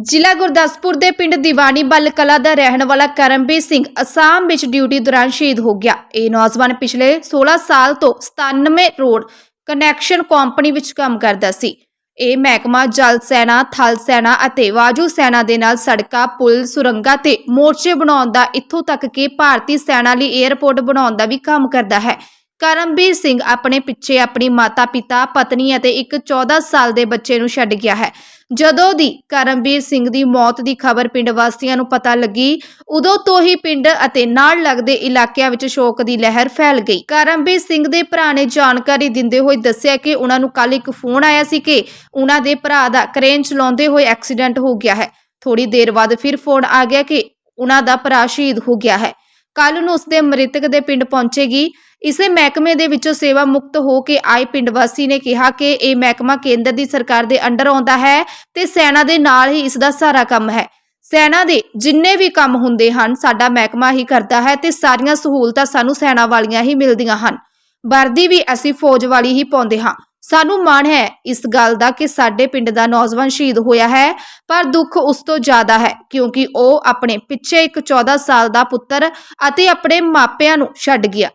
ਜ਼ਿਲ੍ਹਾ ਗੁਰਦਾਸਪੁਰ ਦੇ ਪਿੰਡ ਦੀਵਾਨੀ ਬੱਲ ਕਲਾ ਦਾ ਰਹਿਣ ਵਾਲਾ ਕਰਮਬੀਰ ਸਿੰਘ ਅਸਾਮ ਵਿੱਚ ਡਿਊਟੀ ਦੌਰਾਨ ਸ਼ਹੀਦ ਹੋ ਗਿਆ। ਇਹ ਨੌਜਵਾਨ ਪਿਛਲੇ 16 ਸਾਲ ਤੋਂ 97 ਰੋਡ ਕਨੈਕਸ਼ਨ ਕੰਪਨੀ ਵਿੱਚ ਕੰਮ ਕਰਦਾ ਸੀ। ਇਹ ਮਹਿਕਮਾ ਜਲ ਸੈਨਾ, ਥਲ ਸੈਨਾ ਅਤੇ ਵਾਜੂ ਸੈਨਾ ਦੇ ਨਾਲ ਸੜਕਾਂ, ਪੁਲ, ਸੁਰੰਗਾਂ ਤੇ ਮੋਰਚੇ ਬਣਾਉਣ ਦਾ ਇੱਥੋਂ ਤੱਕ ਕਿ ਭਾਰਤੀ ਸੈਨਾ ਲਈ 에ਅਰਪੋਰਟ ਬਣਾਉਣ ਦਾ ਵੀ ਕੰਮ ਕਰਦਾ ਹੈ। ਕਰਮਬੀਰ ਸਿੰਘ ਆਪਣੇ ਪਿੱਛੇ ਆਪਣੀ ਮਾਤਾ-ਪਿਤਾ ਪਤਨੀ ਅਤੇ ਇੱਕ 14 ਸਾਲ ਦੇ ਬੱਚੇ ਨੂੰ ਛੱਡ ਗਿਆ ਹੈ। ਜਦੋਂ ਦੀ ਕਰਮਬੀਰ ਸਿੰਘ ਦੀ ਮੌਤ ਦੀ ਖਬਰ ਪਿੰਡ ਵਾਸੀਆਂ ਨੂੰ ਪਤਾ ਲੱਗੀ, ਉਦੋਂ ਤੋਂ ਹੀ ਪਿੰਡ ਅਤੇ ਨਾਲ ਲੱਗਦੇ ਇਲਾਕਿਆਂ ਵਿੱਚ ਸ਼ੋਕ ਦੀ ਲਹਿਰ ਫੈਲ ਗਈ। ਕਰਮਬੀਰ ਸਿੰਘ ਦੇ ਭਰਾ ਨੇ ਜਾਣਕਾਰੀ ਦਿੰਦੇ ਹੋਏ ਦੱਸਿਆ ਕਿ ਉਹਨਾਂ ਨੂੰ ਕੱਲ ਇੱਕ ਫੋਨ ਆਇਆ ਸੀ ਕਿ ਉਹਨਾਂ ਦੇ ਭਰਾ ਦਾ ਕਰੇਨ ਚਲਾਉਂਦੇ ਹੋਏ ਐਕਸੀਡੈਂਟ ਹੋ ਗਿਆ ਹੈ। ਥੋੜੀ ਦੇਰ ਬਾਅਦ ਫਿਰ ਫੋਨ ਆ ਗਿਆ ਕਿ ਉਹਨਾਂ ਦਾ ਭਰਾ ਸ਼ਹੀਦ ਹੋ ਗਿਆ ਹੈ। ਕੱਲ ਨੂੰ ਉਸਦੇ ਮ੍ਰਿਤਕ ਦੇ ਪਿੰਡ ਪਹੁੰਚੇਗੀ। ਇਸੇ ਮਹਿਕਮੇ ਦੇ ਵਿੱਚੋਂ ਸੇਵਾ ਮੁਕਤ ਹੋ ਕੇ ਆਏ ਪਿੰਡ ਵਾਸੀ ਨੇ ਕਿਹਾ ਕਿ ਇਹ ਮਹਿਕਮਾ ਕੇਂਦਰ ਦੀ ਸਰਕਾਰ ਦੇ ਅੰਡਰ ਆਉਂਦਾ ਹੈ ਤੇ ਸੈਨਾ ਦੇ ਨਾਲ ਹੀ ਇਸ ਦਾ ਸਾਰਾ ਕੰਮ ਹੈ। ਸੈਨਾ ਦੇ ਜਿੰਨੇ ਵੀ ਕੰਮ ਹੁੰਦੇ ਹਨ, ਸਾਡਾ ਮਹਿਕਮਾ ਹੀ ਕਰਦਾ ਹੈ ਤੇ ਸਾਰੀਆਂ ਸਹੂਲਤਾਂ ਸਾਨੂੰ ਸੈਨਾ ਵਾਲੀਆਂ ਹੀ ਮਿਲਦੀਆਂ ਹਨ। ਵਰਦੀ ਵੀ ਅਸੀਂ ਫੌਜ ਵਾਲੀ ਹੀ ਪਾਉਂਦੇ ਹਾਂ। ਸਾਨੂੰ ਮਾਣ ਹੈ ਇਸ ਗੱਲ ਦਾ ਕਿ ਸਾਡੇ ਪਿੰਡ ਦਾ ਨੌਜਵਾਨ ਸ਼ਹੀਦ ਹੋਇਆ ਹੈ, ਪਰ ਦੁੱਖ ਉਸ ਤੋਂ ਜ਼ਿਆਦਾ ਹੈ ਕਿਉਂਕਿ ਉਹ ਆਪਣੇ ਪਿੱਛੇ ਇੱਕ 14 ਸਾਲ ਦਾ ਪੁੱਤਰ ਅਤੇ ਆਪਣੇ ਮਾਪਿਆਂ ਨੂੰ ਛੱਡ ਗਿਆ।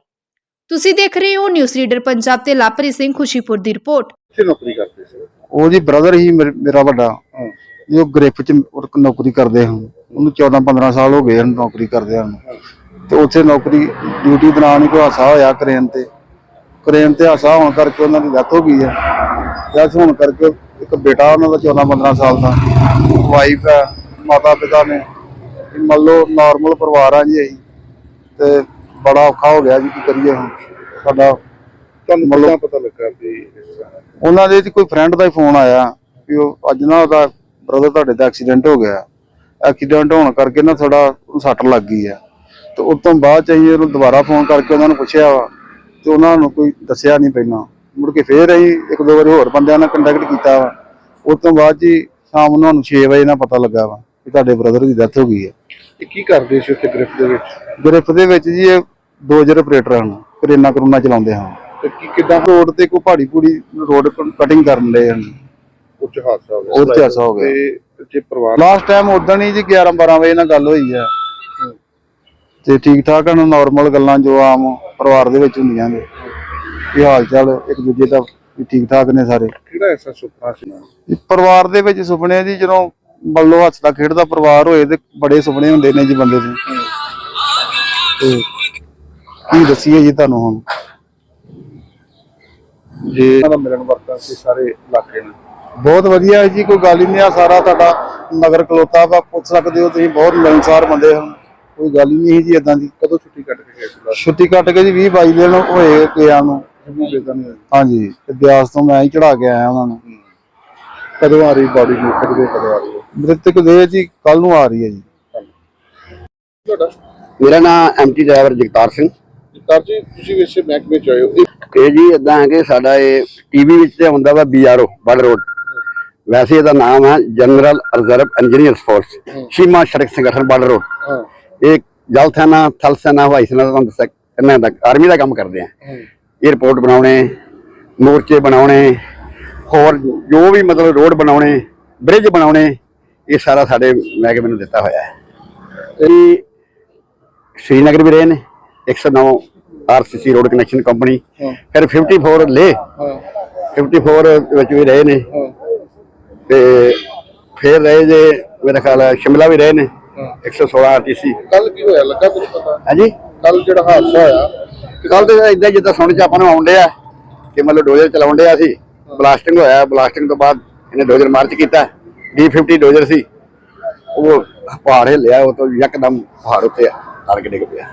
ਤੁਸੀਂ ਦੇਖ ਰਹੇ ਹੋ ਨਿਊਜ਼ ਰੀਡਰ ਪੰਜਾਬ ਤੇ ਲਾਪਰੀ ਸਿੰਘ ਖੁਸ਼ੀਪੁਰ ਦੀ ਰਿਪੋਰਟ। ਕਿੱਥੇ ਨੌਕਰੀ ਕਰਦੇ ਸੀ? ਉਹ ਜੀ ਬ੍ਰਦਰ ਹੀ ਮੇਰੇ- ਮੇਰਾ ਵੱਡਾ। ਹਾਂ। ਜੋ ਗ੍ਰਿਫ ਚ ਉਹ ਨੌਕਰੀ ਕਰਦੇ ਹਨ। ਉਹਨੂੰ 14 15 ਸਾਲ ਹੋ ਗਏ ਹਨ ਨੌਕਰੀ ਕਰਦੇ ਹਨ। ਤੇ ਉੱਥੇ ਨੌਕਰੀ ਡਿਊਟੀ ਦੌਰਾਨ ਹੀ ਕੋਈ ਹਾਸਾ ਹੋਇਆ ਕ੍ਰੇਨ ਤੇ। ਕ੍ਰੇਨ ਤੇ ਹਾਸਾ ਹੋਣ ਕਰਕੇ ਉਹਨਾਂ ਦੀ ਡੈਥ ਹੋ ਗਈ ਹੈ। ਡੈਥ ਹੋਣ ਕਰਕੇ ਇੱਕ ਬੇਟਾ ਉਹਨਾਂ ਦਾ 14 15 ਸਾਲ ਦਾ। ਵਾਈਫ ਹੈ ਮਾਤਾ ਪਿਤਾ ਨੇ ਮੰਨ ਲਓ ਨਾਰਮਲ ਪਰਿਵਾਰ ਆ ਜੀ ਅਸੀਂ ਤੇ ਬੜਾ ਔਖਾ ਹੋ ਗਿਆ ਜੀ ਕੀ ਕਰੀਏ ਹੁਣ? ਸਾਡਾ ਤੁਹਾਨੂੰ ਕਿੱਦਾਂ ਪਤਾ ਲੱਗਾ ਵੀ ਉਹਨਾਂ ਦੇ ਕੋਈ ਫਰੈਂਡ ਦਾ ਹੀ ਫੋਨ ਆਇਆ ਵੀ ਉਹ ਅੱਜ ਨਾ ਉਹਦਾ ਬ੍ਰਦਰ ਤੁਹਾਡੇ ਦਾ ਐਕਸੀਡੈਂਟ ਹੋ ਗਿਆ। ਐਕਸੀਡੈਂਟ ਹੋਣ ਕਰਕੇ ਨਾ ਥੋੜਾ ਸੱਟ ਲੱਗ ਗਈ ਆ। ਤੇ ਉਸ ਤੋਂ ਬਾਅਦ ਅਸੀਂ ਉਹਨੂੰ ਦੁਬਾਰਾ ਫੋਨ ਕਰਕੇ ਉਹਨਾਂ ਨੂੰ ਪੁੱਛਿਆ ਵਾ ਤੇ ਉਹਨਾਂ ਨੂੰ ਕੋਈ ਦੱਸਿਆ ਨਹੀਂ ਪਹਿਲਾਂ। ਮੁੜ ਕੇ ਫੇਰ ਅਸੀਂ ਇੱਕ ਦੋ ਵਾਰੀ ਹੋਰ ਬੰਦਿਆਂ ਨਾਲ ਕੰਟੈਕਟ ਕੀਤਾ ਵਾ। ਉਸ ਤੋਂ ਬਾਅਦ ਜੀ ਸ਼ਾਮ ਨੂੰ ਸਾਨੂੰ 6 ਵਜੇ ਨਾਲ ਪਤਾ ਲੱਗਾ ਵਾ ਕਿ ਤੁਹਾਡੇ ਬ੍ਰਦਰ ਦੀ ਡੈਥ ਹੋ ਗਈ ਹੈ ਇਹ ਕੀ ਕਰਦੇ ਸੀ ਉੱਥੇ ਗ੍ਰਿਫ ਦੇ ਵਿੱਚ? ਗ੍ਰਿਫ ਦੇ ਵਿੱਚ ਜੀ ਇਹ ਦੋ ਜਰ ਆਪਰੇਟਰ ਹਨ ਕਰੇਨਾ ਕਰੂਨਾ ਚਲਾਉਂਦੇ ਹਨ ਤੇ ਕੀ ਕਿੱਦਾਂ ਰੋਡ ਤੇ ਕੋਈ ਪਹਾੜੀ ਪੂੜੀ ਰੋਡ ਕਟਿੰਗ ਕਰਨ ਦੇ ਹਨ। ਉੱਚ ਹਾਦਸਾ ਹੋ ਗਿਆ। ਉੱਚ ਹਾਦਸਾ ਹੋ ਗਿਆ। ਤੇ ਜੇ ਪਰਿਵਾਰ ਲਾਸਟ ਟਾਈਮ ਉਦੋਂ ਹੀ ਜੀ 11 12 ਵਜੇ ਨਾਲ ਗੱਲ ਹੋਈ ਆ। ਤੇ ਠੀਕ ਠਾਕ ਹਨ ਨਾਰਮਲ ਗੱਲਾਂ ਜੋ ਆਮ ਪਰਿਵਾਰ ਦੇ ਵਿੱਚ ਹੁੰਦੀਆਂ ਨੇ। ਕੀ ਹਾਲ ਚਾਲ ਇੱਕ ਦੂਜੇ ਦਾ ਠੀਕ ਠਾਕ ਨੇ ਸਾਰੇ। ਕਿਹੜਾ ਐਸਾ ਸੁਪਨਾ ਸੀ? ਜੀ, ਪਰਿਵਾਰ ਦੇ ਵਿੱਚ ਸੁਪਨੇ ਜੀ ਜਦੋਂ ਮੰਨ ਲਓ ਹੱਸਦਾ ਖੇਡਦਾ ਪਰਿਵਾਰ ਹੋਏ ਤੇ ਬੜੇ ਸੁਪਨੇ ਹੁੰਦੇ ਨੇ ਜੀ ਬੰਦੇ ਦੇ। ਤੇ ਕੀ ਦੱਸੀਏ ਜੀ ਤੁਹਾਨੂੰ ਹੁਣ? ਜੇ। ਦਾ ਮਿਲਣ ਵਰਤਨ ਸੀ ਸਾਰੇ ਇਲਾਕੇ ਨੂੰ ਬਹੁਤ ਵਧੀਆ ਹੈ ਜੀ ਕੋਈ ਗੱਲ ਹੀ ਨਹੀਂ ਆ ਸਾਰਾ ਤੁਹਾਡਾ ਨਗਰ ਕਲੋਤਾ ਵਾ ਪੁੱਛ ਸਕਦੇ ਹੋ ਤੁਸੀਂ ਬਹੁਤ ਮਿਲਣਸਾਰ ਬੰਦੇ ਹਨ ਕੋਈ ਗੱਲ ਹੀ ਨਹੀਂ ਜੀ ਇਦਾਂ ਦੀ। ਕਦੋਂ ਛੁੱਟੀ ਕੱਟ ਕੇ ਗਏ ਸੀ ਛੁੱਟੀ ਕੱਟ ਕੇ ਜੀ 20 22 ਦਿਨ ਹੋਏ ਗਿਆ ਨੂੰ। ਕਦੋਂ ਹਾਂਜੀ ਤੇ ਬਿਆਸ ਤੋਂ ਮੈਂ ਹੀ ਚੜਾ ਕੇ ਆਇਆ ਉਹਨਾਂ ਨੂੰ। ਆ ਰਹੀ ਬਾਡੀ ਨੂੰ? ਕਦੋਂ ਕਦੋਂ ਆ ਰਹੀ ਹੈ? ਮ੍ਰਿਤਕ ਦੇ ਜੀ ਕੱਲ ਨੂੰ ਆ ਰਹੀ ਹੈ ਜੀ। ਤੁਹਾਡਾ? ਮੇਰਾ ਨਾਮ ਐਮਟੀ ਡਰਾਈਵਰ ਜਗਤਾਰ ਸਿੰਘ। ਜੀ ਤੁਸੀਂ ਇਸੇ ਮਹਿਕਮੇ ਚ ਆਏ ਹੋ। ਇਹ ਜੀ ਇਦਾਂ ਹੈ ਕਿ ਸਾਡਾ ਇਹ ਟੀਵੀ ਵਿੱਚ ਤੇ ਹੁੰਦਾ ਵਾ ਬੀਆਰਓ ਬਲ ਰੋਡ ਵੈਸੇ ਇਹਦਾ ਨਾਮ ਹੈ ਜਨਰਲ ਰਿਜ਼ਰਵ ਇੰਜੀਨੀਅਰਸ ਫੋਰਸ ਸੀਮਾ ਸੜਕ ਸੰਗਠਨ ਬਲ ਰੋਡ ਇਹ ਜਲ ਸੈਨਾ ਥਲ ਸੈਨਾ ਹਵਾਈ ਸੈਨਾ ਦਾ ਦੱਸਿਆ ਇਹਨਾਂ ਦਾ ਆਰਮੀ ਦਾ ਕੰਮ ਕਰਦੇ ਆ। 에ਅਰਪੋਰਟ ਬਣਾਉਣੇ ਮੋਰਚੇ ਬਣਾਉਣੇ ਹੋਰ ਜੋ ਵੀ ਮਤਲਬ ਰੋਡ ਬਣਾਉਣੇ ਬ੍ਰਿਜ ਬਣਾਉਣੇ ਇਹ ਸਾਰਾ ਸਾਡੇ ਮਹਿਕਮੇ ਨੂੰ ਦਿੱਤਾ ਹੋਇਆ ਹੈ। ਇਹ ਸ਼੍ਰੀਨਗਰ ਵੀ ਰਹੇ ਨੇ। 109 ਆਰਸੀਸੀ ਰੋਡ ਕਨੈਕਸ਼ਨ ਕੰਪਨੀ। ਫਿਰ 54 ਲੇ। ਹਾਂ। 54 ਵਿੱਚ ਵੀ ਰਹੇ ਨੇ। ਤੇ ਫਿਰ ਰਹੇ ਜੇ ਮੇਰਾ ਖਿਆਲ ਹੈ ਸ਼ਿਮਲਾ ਵੀ ਰਹੇ ਨੇ। ਹਾਂ। 116 ਆਰਟੀਸੀ ਕੱਲ ਕੀ ਹੋਇਆ? ਲੱਗਾ ਕੁਝ ਪਤਾ? ਹਾਂਜੀ? ਕੱਲ ਜਿਹੜਾ ਹਾਦਸਾ ਹੋਇਆ ਕੱਲ ਤੇ ਇਦਾਂ ਜਿੱਦਾਂ ਸੁਣ ਚ ਆਪਾਂ ਨੂੰ ਆਉਂਦੇ ਆ ਕਿ ਮਤਲਬ ਡੋਜ਼ਰ ਚਲਾਉਂਦੇ ਆ ਸੀ। ਬਲਾਸਟਿੰਗ ਹੋਇਆ ਬਲਾਸਟਿੰਗ ਤੋਂ ਬਾਅਦ ਇਹਨੇ ਡੋਜ਼ਰ ਮਾਰਚ ਕੀਤਾ। D50 ਡੋਜ਼ਰ ਸੀ। ਉਹ ਪਹਾੜ ਹਿੱਲਿਆ ਉਹ ਤੋਂ ਯਕਦਮ ਪਹਾੜ ਉੱਤੇ ਆ ਕੇ ਡਿੱਗ ਪਿਆ।